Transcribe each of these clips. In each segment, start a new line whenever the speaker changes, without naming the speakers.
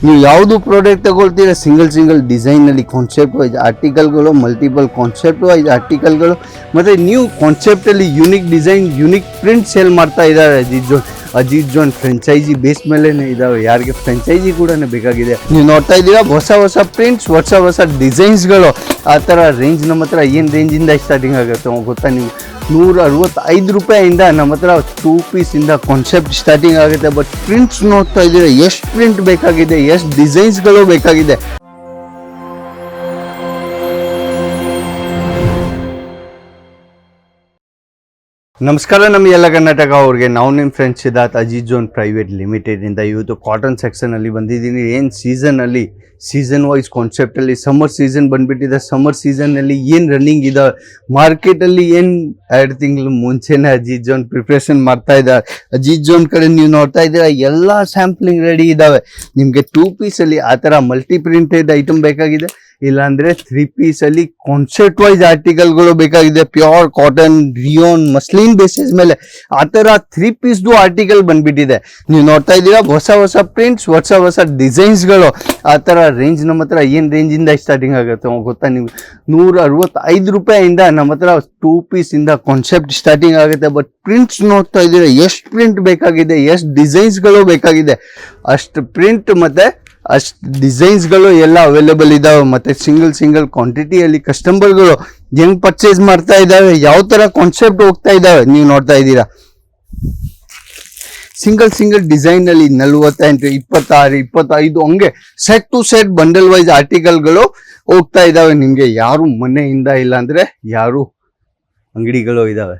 ನೀವು ಯಾವುದು ಪ್ರಾಡಕ್ಟ್ ತಗೊಳ್ತೀರಾ ಸಿಂಗಲ್ ಸಿಂಗಲ್ ಡಿಸೈನಲ್ಲಿ ಕಾನ್ಸೆಪ್ಟ್ ವೈಸ್ ಆರ್ಟಿಕಲ್ಗಳು ಮಲ್ಟಿಪಲ್ ಕಾನ್ಸೆಪ್ಟ್ ವೈಸ್ ಆರ್ಟಿಕಲ್ಗಳು ಮತ್ತು ನೀವು ಕಾನ್ಸೆಪ್ಟಲ್ಲಿ unique design unique print sale ಮಾಡ್ತಾ ಇದ್ದಾರೆ ಅಜಿತ್ ಜೋನ್ ಫ್ರೆಂಚೈಸಿ ಬೇಸ್ ಮೇಲೆ ಇದಾವೆ. ಯಾರಿಗೆ ಫ್ರೆಂಚೈಸಿ ಕೂಡ ಬೇಕಾಗಿದೆ. ನೀವು ನೋಡ್ತಾ ಇದ್ದೀರಾ? ಹೊಸ ಹೊಸ ಪ್ರಿಂಟ್ಸ್ ಹೊಸ ಹೊಸ ಡಿಸೈನ್ಸ್ಗಳು ಆ ಥರ ರೇಂಜ್ ನಮ್ಮ ಹತ್ರ ಏನು ರೇಂಜಿಂದ ಸ್ಟಾರ್ಟಿಂಗ್ ಆಗುತ್ತೆ ಗೊತ್ತಾ ನೀವು ನೂರ ಅರವತ್ತೈದು ರೂಪಾಯಿಂದ ನಮ್ಮ ಹತ್ರ ಟೂ ಪೀಸಿಂದ ಕಾನ್ಸೆಪ್ಟ್ ಸ್ಟಾರ್ಟಿಂಗ್ ಆಗುತ್ತೆ. ಬಟ್ ಪ್ರಿಂಟ್ಸ್ ನೋಡ್ತಾ ಇದ್ದೀರಾ? ಎಷ್ಟು ಪ್ರಿಂಟ್ ಬೇಕಾಗಿದೆ? ಎಷ್ಟು ಡಿಸೈನ್ಸ್ಗಳು ಬೇಕಾಗಿದೆ? ನಮಸ್ಕಾರ ನಮ್ಮ ಎಲ್ಲ ಕರ್ನಾಟಕ ಅವ್ರಿಗೆ. ನಾವು ನಿಮ್ಮ friends Siddharth Ajit zone private ಲಿಮಿಟೆಡಿಂದ ಇವತ್ತು ಕಾಟನ್ ಸೆಕ್ಷನಲ್ಲಿ ಬಂದಿದ್ದೀನಿ. ಏನು ಸೀಸನಲ್ಲಿ ಸೀಸನ್ ವೈಸ್ ಕಾನ್ಸೆಪ್ಟಲ್ಲಿ ಸಮ್ಮರ್ ಸೀಸನ್ ಬಂದುಬಿಟ್ಟಿದೆ. ಸಮ್ಮರ್ ಸೀಸನ್ನಲ್ಲಿ ಏನು ರನ್ನಿಂಗ್ ಇದೆ? ಮಾರ್ಕೆಟಲ್ಲಿ ಏನು ಎರಡು ತಿಂಗಳು ಮುಂಚೆನೇ ಅಜಿತ್ ಜೋನ್ ಪ್ರಿಪ್ರೇಷನ್ ಮಾಡ್ತಾ ಇದ್ದಾರೆ. ಅಜಿತ್ ಜೋನ್ ಕಡೆ ನೀವು ನೋಡ್ತಾ ಇದ್ದೀರಾ, ಎಲ್ಲ ಸ್ಯಾಂಪ್ಲಿಂಗ್ ರೆಡಿ ಇದ್ದಾವೆ ನಿಮಗೆ ಟೂ ಪೀಸಲ್ಲಿ ಆ ಥರ ಮಲ್ಟಿ ಪ್ರಿಂಟೆಡ್ ಐಟಮ್ ಬೇಕಾಗಿದೆ. ಇಲ್ಲಾಂದ್ರೆ ತ್ರೀ ಪೀಸ್ ಅಲ್ಲಿ ಕಾನ್ಸೆಪ್ಟ್ ವೈಸ್ ಆರ್ಟಿಕಲ್ಗಳು ಬೇಕಾಗಿದೆ. Pure cotton rayon muslin basis ಮೇಲೆ. ಆ ತರ ತ್ರೀ ಪೀಸ್ದು ಆರ್ಟಿಕಲ್ ಬಂದ್ಬಿಟ್ಟಿದೆ. ನೀವು ನೋಡ್ತಾ ಇದ್ದೀರಾ, ಹೊಸ ಹೊಸ ಪ್ರಿಂಟ್ಸ್ ಹೊಸ ಹೊಸ ಡಿಸೈನ್ಸ್ಗಳು ಆ ಥರ ರೇಂಜ್ ನಮ್ಮ ಹತ್ರ ಏನು ರೇಂಜಿಂದ ಸ್ಟಾರ್ಟಿಂಗ್ ಆಗುತ್ತೆ ಗೊತ್ತಾ? ನೀವು ನೂರ ಅರವತ್ತೈದು ರೂಪಾಯಿಂದ ನಮ್ಮ ಹತ್ರ ಟೂ ಪೀಸಿಂದ ಕಾನ್ಸೆಪ್ಟ್ ಸ್ಟಾರ್ಟಿಂಗ್ ಆಗುತ್ತೆ. ಬಟ್ ಪ್ರಿಂಟ್ಸ್ ನೋಡ್ತಾ ಇದ್ದೀರಾ, ಎಷ್ಟು ಪ್ರಿಂಟ್ ಬೇಕಾಗಿದೆ, ಎಷ್ಟು ಡಿಸೈನ್ಸ್ಗಳು ಬೇಕಾಗಿದೆ. ಅಷ್ಟು ಪ್ರಿಂಟ್ ಮತ್ತೆ ಅಷ್ಟು ಡಿಸೈನ್ಸ್ಗಳು ಎಲ್ಲ ಅವೈಲೇಬಲ್ ಇದ್ದಾವೆ ಮತ್ತು ಸಿಂಗಲ್ ಸಿಂಗಲ್ ಕ್ವಾಂಟಿಟಿಯಲ್ಲಿ ಕಸ್ಟಮರ್ಗಳು ಹೆಂಗೆ ಪರ್ಚೇಸ್ ಮಾಡ್ತಾ ಇದ್ದಾವೆ ಯಾವ ಥರ ಕಾನ್ಸೆಪ್ಟ್ ಹೋಗ್ತಾ ಇದ್ದಾವೆ ನೀವು ನೋಡ್ತಾ ಇದ್ದೀರಾ? ಸಿಂಗಲ್ ಸಿಂಗಲ್ ಡಿಸೈನಲ್ಲಿ ನಲ್ವತ್ತೆಂಟು, ಇಪ್ಪತ್ತಾರು, ಇಪ್ಪತ್ತೈದು, ಹಂಗೆ set to set bundle wise ಆರ್ಟಿಕಲ್ಗಳು ಹೋಗ್ತಾ ಇದ್ದಾವೆ ನಿಮಗೆ ಯಾರು ಮನೆಯಿಂದ ಇಲ್ಲ ಅಂದ್ರೆ ಯಾರು ಅಂಗಡಿಗಳು ಇದಾವೆ.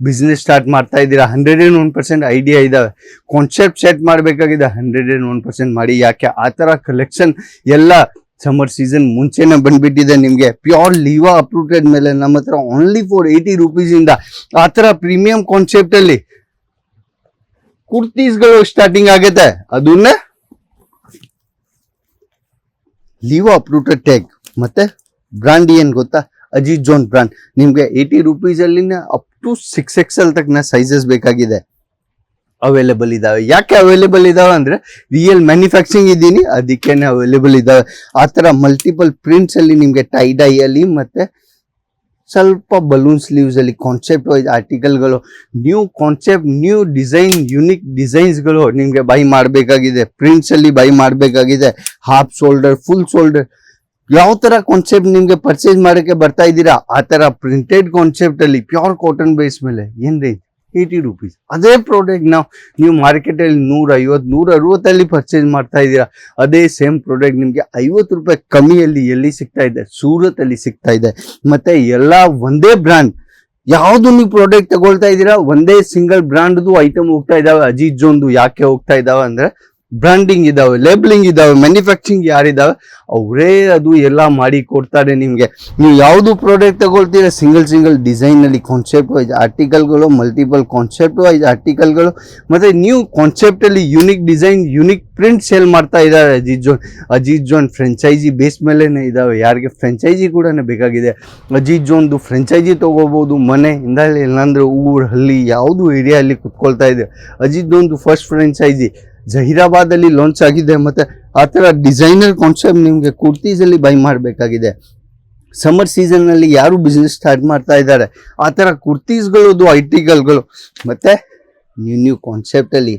ಬಿಸ್ನೆಸ್ ಸ್ಟಾರ್ಟ್ ಮಾಡ್ತಾ ಇದ್ದೀರಾ? Hundred and one percent idea ಇದ್ದಾವೆ ಕಾನ್ಸೆಪ್ಟ್ ಸೆಟ್ ಮಾಡಬೇಕಾಗಿದೆ ಹಂಡ್ರೆಡ್ ಆ್ಯಂಡ್ ಒನ್ ಪರ್ಸೆಂಟ್ ಮಾಡಿ. ಯಾಕೆ? ಆ ಥರ ಕಲೆಕ್ಷನ್ ಎಲ್ಲ ಸಮ್ಮರ್ ಸೀಸನ್ ಮುಂಚೆನೇ ಬಂದ್ಬಿಟ್ಟಿದೆ ನಿಮಗೆ. ಪ್ಯೂರ್ ಲೀವಾ ಅಪ್ರೂಟೆಡ್ ಮೇಲೆ, ನಮ್ಮ ಹತ್ರ ಓನ್ಲಿ ಫೋರ್ ಏಯ್ಟಿ ರುಪೀಸಿಂದ ಆ ಥರ ಪ್ರೀಮಿಯಂ ಕಾನ್ಸೆಪ್ಟಲ್ಲಿ ಕುರ್ತೀಸ್ಗಳು ಸ್ಟಾರ್ಟಿಂಗ್ ಆಗುತ್ತೆ ಅದನ್ನೇ ಲೀವ್ ಅಪ್ರೂಟೆಡ್ ಟ್ಯಾಗ್ ಮತ್ತೆ ಬ್ರಾಂಡ್ ಏನು ಗೊತ್ತಾ? ಅಜಿತ್ ಜೋನ್ ಬ್ರಾಂಡ್ ನಿಮಗೆ eighty ರುಪೀಸಲ್ಲಿನ up to six X L ತಕ್ಕನ sizes ಬೇಕಾಗಿದೆ. ಅವೈಲೇಬಲ್ ಇದಾವೆ. ಯಾಕೆ ಅವೈಲೇಬಲ್ ಇದಾವೆ ಅಂದ್ರೆ ರಿಯಲ್ ಮ್ಯಾನುಫ್ಯಾಕ್ಚರಿಂಗ್ ಇದ್ದೀನಿ, ಅದಕ್ಕೇನೆ ಅವೈಲೇಬಲ್ ಇದಾವೆ. ಆ ಥರ ಮಲ್ಟಿಪಲ್ ಪ್ರಿಂಟ್ಸ್ ಅಲ್ಲಿ ನಿಮ್ಗೆ ಟೈ ಡೈ ಅಲ್ಲಿ ಮತ್ತೆ ಸ್ವಲ್ಪ ಬಲೂನ್ ಸ್ಲೀವ್ಸ್ ಅಲ್ಲಿ concept wise ಆರ್ಟಿಕಲ್ಗಳು new concept new design unique ಡಿಸೈನ್ಸ್ಗಳು ನಿಮ್ಗೆ ಬೈ ಮಾಡಬೇಕಾಗಿದೆ. ಪ್ರಿಂಟ್ಸ್ ಅಲ್ಲಿ ಬೈ ಮಾಡಬೇಕಾಗಿದೆ. ಹಾಫ್ ಶೋಲ್ಡರ್ ಫುಲ್ ಶೋಲ್ಡರ್ ಯಾವ ತರ ಕಾನ್ಸೆಪ್ಟ್ ನಿಮ್ಗೆ ಪರ್ಚೇಸ್ ಮಾಡಕ್ಕೆ ಬರ್ತಾ ಇದ್ದೀರಾ? ಆ ತರ ಪ್ರಿಂಟೆಡ್ ಕಾನ್ಸೆಪ್ಟ್ ಅಲ್ಲಿ ಪ್ಯೂರ್ ಕಾಟನ್ ಬೇಸ್ ಮೇಲೆ ಏನ್ ರೇಂಜ್ ಏಯ್ಟಿ ರುಪೀಸ್ ಅದೇ ಪ್ರಾಡಕ್ಟ್ ನಾವು ನೀವು ಮಾರ್ಕೆಟ್ ಅಲ್ಲಿ ನೂರ ಐವತ್ತು ನೂರ ಅರವತ್ತಲ್ಲಿ ಪರ್ಚೇಸ್ ಮಾಡ್ತಾ ಇದ್ದೀರಾ. ಅದೇ ಸೇಮ್ ಪ್ರಾಡಕ್ಟ್ ನಿಮ್ಗೆ ಐವತ್ತು ರೂಪಾಯಿ ಕಮ್ಮಿಯಲ್ಲಿ ಎಲ್ಲಿ ಸಿಗ್ತಾ ಇದೆ? ಸೂರತ್ ಅಲ್ಲಿ ಸಿಗ್ತಾ ಇದೆ. ಮತ್ತೆ ಎಲ್ಲ ಒಂದೇ ಬ್ರ್ಯಾಂಡ್ ಯಾವ್ದು ನೀವು ಪ್ರಾಡಕ್ಟ್ ತಗೊಳ್ತಾ ಇದ್ದೀರಾ? ಒಂದೇ ಸಿಂಗಲ್ ಬ್ರ್ಯಾಂಡ್ದು ಐಟಮ್ ಹೋಗ್ತಾ ಇದಾವೆ. ಅಜಿತ್ ಜೋನ್ದು ಯಾಕೆ ಹೋಗ್ತಾ ಇದ್ದಾವೆ ಅಂದ್ರೆ ಬ್ರಾಂಡಿಂಗ್ ಇದಾವೆ ಲೇಬಲಿಂಗ್ ಇದಾವೆ ಮ್ಯಾನುಫ್ಯಾಕ್ಚರಿಂಗ್ ಯಾರಿದಾವೆ, ಅವರೇ ಅದು ಎಲ್ಲ ಮಾಡಿ ಕೊಡ್ತಾರೆ ನಿಮಗೆ. ನೀವು ಯಾವುದು ಪ್ರಾಡಕ್ಟ್ ತಗೊಳ್ತೀರಾ ಸಿಂಗಲ್ ಸಿಂಗಲ್ ಡಿಸೈನಲ್ಲಿ ಕಾನ್ಸೆಪ್ಟ್ ವೈಸ್ ಆರ್ಟಿಕಲ್ಗಳು ಮಲ್ಟಿಪಲ್ ಕಾನ್ಸೆಪ್ಟ್ ವೈಸ್ ಆರ್ಟಿಕಲ್ಗಳು ಮತ್ತು ನೀವು ಕಾನ್ಸೆಪ್ಟಲ್ಲಿ unique design unique print sale ಮಾಡ್ತಾ ಇದ್ದಾರೆ Ajit zone. Ajit zone franchise base ಮೇಲೇ ಇದ್ದಾವೆ ಯಾರಿಗೆ ಫ್ರೆಂಚೈಸಿ ಕೂಡ ಬೇಕಾಗಿದೆ. ಅಜಿತ್ ಜೋನ್ದು ಫ್ರೆಂಚೈಸಿ ತೊಗೋಬೋದು ಮನೆಯಿಂದ ಇಲ್ಲಾಂದ್ರೆ ಊರು, ಹಳ್ಳಿ, ಯಾವುದು ಏರಿಯಲ್ಲಿ ಕುತ್ಕೊಳ್ತಾ ಇದೆ. ಅಜಿತ್ ಜೋನ್ದು ಫಸ್ಟ್ ಫ್ರೆಂಚೈಸಿ ಜಹೀರಾಬಾದಲ್ಲಿ ಲಾಂಚ್ ಆಗಿದೆ ಮತ್ತೆ ಆ ಥರ ಡಿಸೈನರ್ ಕಾನ್ಸೆಪ್ಟ್ ನಿಮಗೆ ಕುರ್ತೀಸಲ್ಲಿ ಬೈ ಮಾಡಬೇಕಾಗಿದೆ. ಸಮ್ಮರ್ ಸೀಸನ್ನಲ್ಲಿ ಯಾರು ಬಿಸ್ನೆಸ್ ಸ್ಟಾರ್ಟ್ ಮಾಡ್ತಾ ಇದ್ದಾರೆ? ಆ ಥರ ಕುರ್ತೀಸ್ಗಳದು ಐಟಿಗಲ್ಗಳು ಮತ್ತೆ ನ್ಯೂ ನ್ಯೂ ಕಾನ್ಸೆಪ್ಟಲ್ಲಿ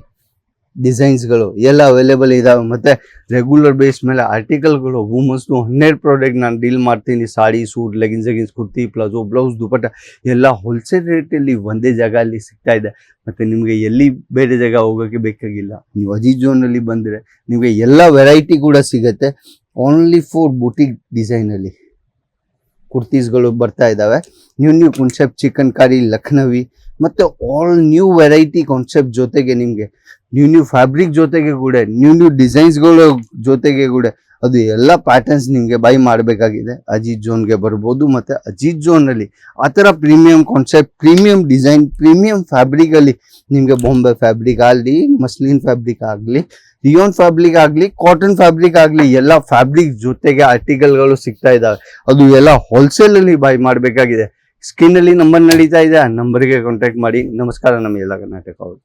ಡಿಸೈನ್ಸ್ಗಳು ಎಲ್ಲ ಅವೈಲೇಬಲ್ ಇದಾವೆ. ಮತ್ತೆ ರೆಗ್ಯುಲರ್ ಬೇಸ್ ಮೇಲೆ ಆರ್ಟಿಕಲ್ಗಳು ವುಮನ್ಸ್ದು ಹನ್ನೆರಡು ಪ್ರಾಡಕ್ಟ್ ನಾನು ಡೀಲ್ ಮಾಡ್ತೀನಿ. Sari, suit leggings leggings kurti palazzo blouse dupatta ಎಲ್ಲ ಹೋಲ್ಸೇಲ್ ರೇಟಲ್ಲಿ ಒಂದೇ ಜಾಗ ಅಲ್ಲಿ ಸಿಗ್ತಾ ಇದೆ. ಮತ್ತು ನಿಮಗೆ ಎಲ್ಲಿ ಬೇರೆ ಜಾಗ ಹೋಗೋಕ್ಕೆ ಬೇಕಾಗಿಲ್ಲ. ನೀವು ಅಜೀಜ್ ಝೋನಲ್ಲಿ ಬಂದರೆ ನಿಮಗೆ ಎಲ್ಲ ವೆರೈಟಿ ಕೂಡ ಸಿಗುತ್ತೆ. ಓನ್ಲಿ ಫೋರ್ ಬುಟಿಕ್ ಡಿಸೈನಲ್ಲಿ ಕುರ್ತೀಸ್ಗಳು ಬರ್ತಾ ಇದ್ದಾವೆ ನ್ಯೂ ನ್ಯೂ ಕಾನ್ಸೆಪ್ಟ್ ಚಿಕನ್ ಕಾರಿ ಲಖನವಿ ಮತ್ತು ಆಲ್ ನ್ಯೂ ವೆರೈಟಿ ಕಾನ್ಸೆಪ್ಟ್ ಜೊತೆಗೆ ನಿಮಗೆ ನ್ಯೂ ನ್ಯೂ ಫ್ಯಾಬ್ರಿಕ್ ಜೊತೆಗೆ ಕೂಡ ನ್ಯೂ ನ್ಯೂ ಡಿಸೈನ್ಸ್ಗಳು ಜೊತೆಗೆ ಕೂಡ, ಅದು ಎಲ್ಲ ಪ್ಯಾಟರ್ನ್ಸ್ ನಿಮಗೆ ಬೈ ಮಾಡಬೇಕಾಗಿದೆ. ಅಜಿತ್ ಝೋನ್ಗೆ ಬರ್ಬೋದು ಮತ್ತು ಅಜಿತ್ ಝೋನಲ್ಲಿ ಆ ಥರ premium concept premium design premium ಫ್ಯಾಬ್ರಿಕಲ್ಲಿ ನಿಮಗೆ ಬಾಂಬೆ ಫ್ಯಾಬ್ರಿಕ್ ಆಗಲಿ ಮಸ್ಲಿನ್ ಫ್ಯಾಬ್ರಿಕ್ ಆಗಲಿ ರಿಯೋನ್ ಫ್ಯಾಬ್ರಿಕ್ ಆಗಲಿ ಕಾಟನ್ ಫ್ಯಾಬ್ರಿಕ್ ಆಗಲಿ ಎಲ್ಲ ಫ್ಯಾಬ್ರಿಕ್ ಜೊತೆಗೆ ಆರ್ಟಿಕಲ್ಗಳು ಸಿಗ್ತಾ ಇದ್ದಾವೆ. ಅದು ಎಲ್ಲ ಹೋಲ್ಸೇಲಲ್ಲಿ ಬೈ ಮಾಡಬೇಕಾಗಿದೆ. ಸ್ಕಿನ್ನಲ್ಲಿ ನಂಬರ್ ನಡೀತಾ ಇದೆ, ಆ ನಂಬರ್ಗೆ ಕಾಂಟ್ಯಾಕ್ಟ್ ಮಾಡಿ. ನಮಸ್ಕಾರ ನಮ್ಮ ಎಲ್ಲ ಕರ್ನಾಟಕ ಅವರು.